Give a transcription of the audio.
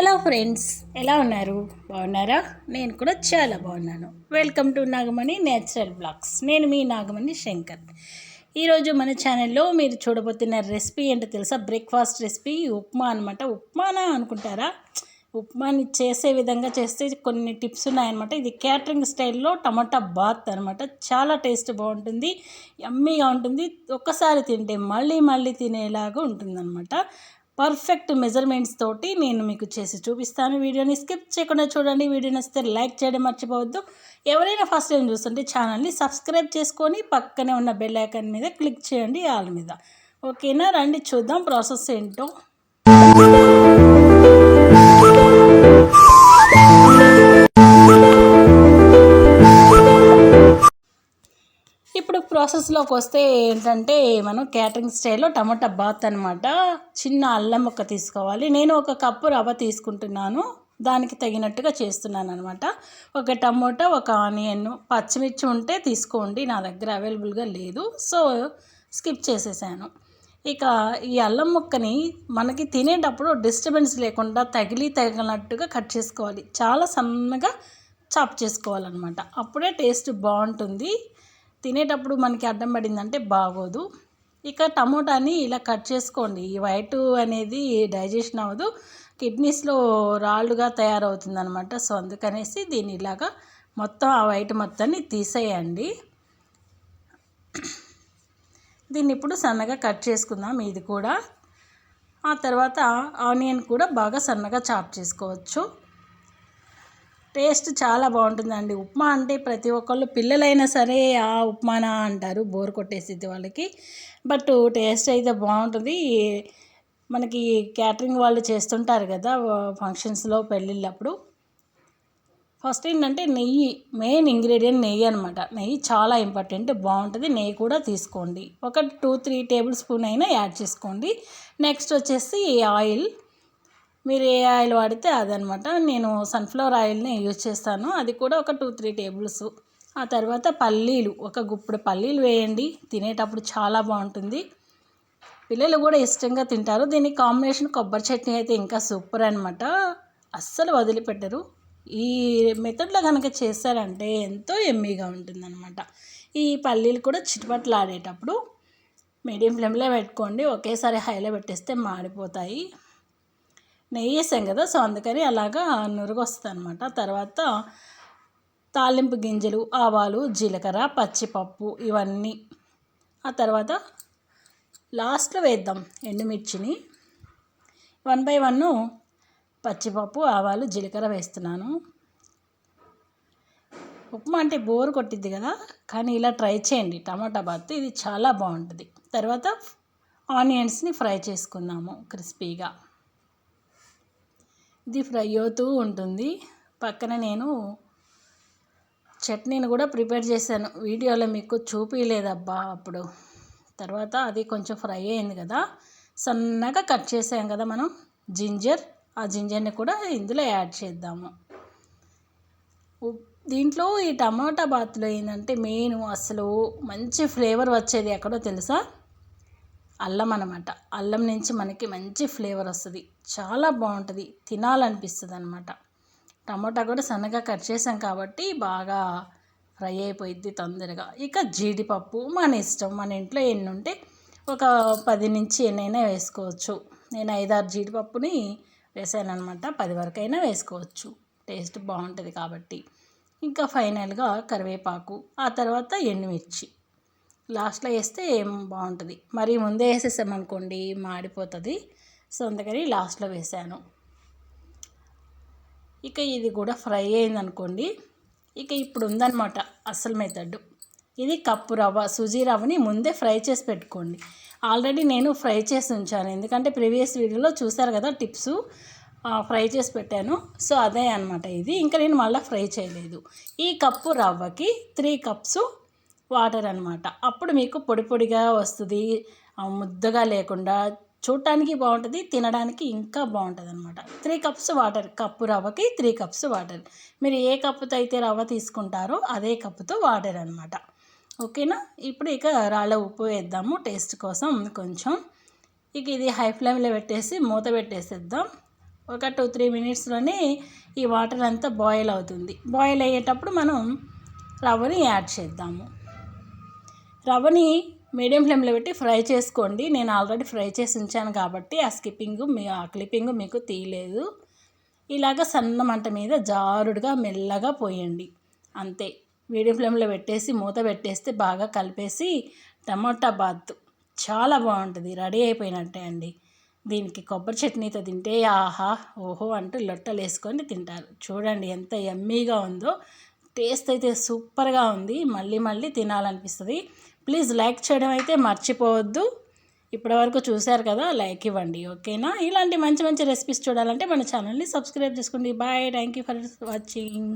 Hello friends ఎలా ఉన్నారు? బాగున్నారా? నేను కూడా చాలా బాగున్నాను. Welcome to Nagamani natural blogs నేను మీ నాగమణి శంకర్. ఈరోజు మన ఛానల్లో మీరు చూడబోతున్న రెసిపీ ఏంటో తెలుసా? బ్రేక్ఫాస్ట్ రెసిపీ ఉప్మా అనమాట ఉప్మానా అనుకుంటారా? ఉప్మాని చేసే విధంగా చేస్తే కొన్ని టిప్స్ ఉన్నాయన్నమాట. ఇది క్యాటరింగ్ స్టైల్లో టమాటా బాత్ అనమాట చాలా టేస్ట్ బాగుంటుంది. యమ్మీగా ఉంటుంది. ఒక్కసారి తింటే మళ్ళీ మళ్ళీ తినేలాగా ఉంటుందన్నమాట. పర్ఫెక్ట్ మెజర్మెంట్స్ తోటి నేను మీకు చేసి చూపిస్తాను. వీడియోని స్కిప్ చేయకుండా చూడండి. వీడియో నచ్చితే లైక్ చేయడం మర్చిపోవద్దు. ఎవరైనా ఫస్ట్ టైం చూస్తుంటే ఛానల్ని సబ్స్క్రైబ్ చేసుకొని పక్కనే ఉన్న బెల్ ఐకాన్ మీద క్లిక్ చేయండి ఆల్ మీద. ఓకేనా? రండి చూద్దాం ప్రాసెస్ ఏంటో. ప్రాసెస్లోకి వస్తే ఏంటంటే మనం క్యాటరింగ్ స్టైల్లో టమాటా బాత్ అనమాట చిన్న అల్లం ముక్క తీసుకోవాలి. నేను ఒక కప్పు రవ్వ తీసుకుంటున్నాను. దానికి తగినట్టుగా చేస్తున్నాను అనమాట ఒక టమోటా ఒక ఆనియన్ పచ్చిమిర్చి ఉంటే తీసుకోండి. నా దగ్గర అవైలబుల్గా లేదు. సో స్కిప్ చేసేసాను. ఇక ఈ అల్లం ముక్కని మనకి తినేటప్పుడు డిస్టర్బెన్స్ లేకుండా తగిలి తగిలినట్టుగా కట్ చేసుకోవాలి. చాలా సన్నగా చాప్ చేసుకోవాలన్నమాట. అప్పుడే టేస్ట్ బాగుంటుంది. తినేటప్పుడు మనకి అడ్డం పడిందంటే బాగోదు. ఇక టమోటాని ఇలా కట్ చేసుకోండి. ఈ వైట్ అనేది డైజెషన్ అవ్వదు. కిడ్నీస్లో రాళ్ళుగా తయారవుతుంది అనమాట సో అందుకనేసి దీన్ని ఇలాగా మొత్తం ఆ వైట్ మొత్తాన్ని తీసేయండి. దీన్ని ఇప్పుడు సన్నగా కట్ చేసుకుందాం. ఇది కూడా. ఆ తర్వాత ఆనియన్ కూడా బాగా సన్నగా చాప్ చేసుకోవచ్చు. టేస్ట్ చాలా బాగుంటుందండి. ఉప్మా అంటే ప్రతి ఒక్కళ్ళు పిల్లలైనా సరే ఆ ఉప్మానా అంటారు బోర్ కొట్టేసిద్ది వాళ్ళకి. బట్ టేస్ట్ అయితే బాగుంటుంది. మనకి క్యాటరింగ్ వాళ్ళు చేస్తుంటారు కదా ఫంక్షన్స్లో పెళ్ళిళ్ళప్పుడు. ఫస్ట్ ఏంటంటే నెయ్యి మెయిన్ ఇంగ్రీడియంట్ నెయ్యి అనమాట నెయ్యి చాలా ఇంపార్టెంట్ బాగుంటుంది. నెయ్యి కూడా తీసుకోండి. ఒక టూ త్రీ టేబుల్ స్పూన్ అయినా యాడ్ చేసుకోండి. నెక్స్ట్ వచ్చేసి ఆయిల్. మీరు ఏ ఆయిల్ వాడితే అదనమాట. నేను సన్ఫ్లవర్ ఆయిల్ని యూజ్ చేస్తాను. అది కూడా ఒక టూ త్రీ టేబుల్స్. ఆ తర్వాత పల్లీలు ఒక గుప్పుడు పల్లీలు వేయండి. తినేటప్పుడు చాలా బాగుంటుంది. పిల్లలు కూడా ఇష్టంగా తింటారు. దీని కాంబినేషన్ కొబ్బరి చట్నీ అయితే ఇంకా సూపర్ అనమాట అస్సలు వదిలిపెట్టరు. ఈ మెథడ్లో కనుక చేశారంటే ఎంతో ఎమ్మీగా ఉంటుందన్నమాట. ఈ పల్లీలు కూడా చిటుపట్లు ఆడేటప్పుడు మీడియం ఫ్లేమ్లో పెట్టుకోండి. ఒకేసారి హైలో పెట్టేస్తే మాడిపోతాయి. నెయ్యి వేసాం కదా సో అందుకని అలాగా నురుగు అనమాట తర్వాత తాలింపు గింజలు ఆవాలు జీలకర్ర పచ్చిపప్పు ఇవన్నీ. ఆ తర్వాత లాస్ట్లో వేద్దాం ఎండుమిర్చిని. వన్ బై వన్ పచ్చిపప్పు ఆవాలు జీలకర్ర వేస్తున్నాను. ఉప్మా అంటే బోరు కొట్టిద్ది కదా కానీ ఇలా ట్రై చేయండి. టమాటా బాత్ ఇది చాలా బాగుంటుంది. తర్వాత ఆనియన్స్ని ఫ్రై చేసుకుందాము క్రిస్పీగా. ఇది ఫ్రై అవుతూ ఉంటుంది. పక్కన నేను చట్నీని కూడా ప్రిపేర్ చేశాను. వీడియోలో మీకు చూపించలేదబ్బా అప్పుడు. తర్వాత అది కొంచెం ఫ్రై అయింది కదా. సన్నగా కట్ చేసాం కదా మనం జింజర్. ఆ జింజర్ని కూడా ఇందులో యాడ్ చేద్దాము. దీంట్లో ఈ టమాటా బాత్లో ఏంటంటే మెయిన్ అసలు మంచి ఫ్లేవర్ వచ్చేది ఎక్కడో తెలుసా? అల్లం అనమాట అల్లం నుంచి మనకి మంచి ఫ్లేవర్ వస్తుంది. చాలా బాగుంటుంది. తినాలనిపిస్తుంది అనమాట టమాటా కూడా సన్నగా కట్ చేసాం కాబట్టి బాగా ఫ్రై అయిపోయింది తొందరగా. ఇక జీడిపప్పు మన ఇష్టం. మన ఇంట్లో ఎన్ని ఉంటే ఒక పది నుంచి ఎన్నైనా వేసుకోవచ్చు. నేను ఐదారు జీడిపప్పుని వేసాను అనమాట పది వరకు అయినా వేసుకోవచ్చు. టేస్ట్ బాగుంటుంది కాబట్టి. ఇంకా ఫైనల్గా కరివేపాకు ఆ తర్వాత ఎండుమిర్చి. లాస్ట్లో వేస్తే ఏం బాగుంటుంది. మరి ముందే వేసేసామనుకోండి మాడిపోతుంది. సో అందుకని లాస్ట్లో వేసాను. ఇక ఇది కూడా ఫ్రై అయిందనుకోండి. ఇక ఇప్పుడు ఉందన్నమాట అసలు మెథడ్. ఇది కప్పు రవ్వ సుజీ రవ్వని ముందే ఫ్రై చేసి పెట్టుకోండి. ఆల్రెడీ నేను ఫ్రై చేసి ఉంచాను. ఎందుకంటే ప్రీవియస్ వీడియోలో చూసారు కదా టిప్స్. ఫ్రై చేసి పెట్టాను. సో అదే అనమాట ఇది. ఇంకా నేను మళ్ళీ ఫ్రై చేయలేదు. ఈ కప్పు రవ్వకి త్రీ కప్స్ వాటర్ అనమాట అప్పుడు మీకు పొడి పొడిగా వస్తుంది. ముద్దగా లేకుండా చూడటానికి బాగుంటుంది తినడానికి ఇంకా బాగుంటుంది అనమాట త్రీ కప్స్ వాటర్ కప్పు రవ్వకి త్రీ కప్స్ వాటర్. మీరు ఏ కప్పుతో అయితే రవ్వ తీసుకుంటారో అదే కప్పుతో వాటర్ అనమాట ఓకేనా? ఇప్పుడు ఇక రాళ్ళ ఉప్పు వేద్దాము టేస్ట్ కోసం కొంచెం. ఇక ఇది హై ఫ్లేమ్లో పెట్టేసి మూత పెట్టేసేద్దాం. ఒక టూ త్రీ మినిట్స్లోనే ఈ వాటర్ అంతా బాయిల్ అవుతుంది. బాయిల్ అయ్యేటప్పుడు మనం రవ్వని యాడ్ చేద్దాము. రవ్వని మీడియం ఫ్లేమ్లో పెట్టి ఫ్రై చేసుకోండి. నేను ఆల్రెడీ ఫ్రై చేసి ఉంచాను కాబట్టి ఆ స్కిప్పింగ్ మీ ఆ క్లిప్పింగ్ మీకు తీయలేదు. ఇలాగ సన్న మంట మీద జారుడుగా మెల్లగా పోయండి. అంతే. మీడియం ఫ్లేమ్లో పెట్టేసి మూత పెట్టేస్తే బాగా కలిపేసి టమాటా బాత్ చాలా బాగుంటుంది. రెడీ అయిపోయినట్టే అండి. దీనికి కొబ్బరి చట్నీతో తింటే ఆహా ఓహో అంటూ లొట్టలు వేసుకొని తింటారు. చూడండి ఎంత ఎమ్మీగా ఉందో. టేస్ట్ అయితే సూపర్గా ఉంది. మళ్ళీ మళ్ళీ తినాలనిపిస్తుంది. ప్లీజ్ లైక్ చేయడం అయితే మర్చిపోవద్దు. ఇప్పటివరకు చూశారు కదా లైక్ ఇవ్వండి ఓకేనా? ఇలాంటి మంచి మంచి రెసిపీస్ చూడాలంటే మన ఛానల్ని సబ్స్క్రైబ్ చేసుకోండి. Bye. Thank you for watching.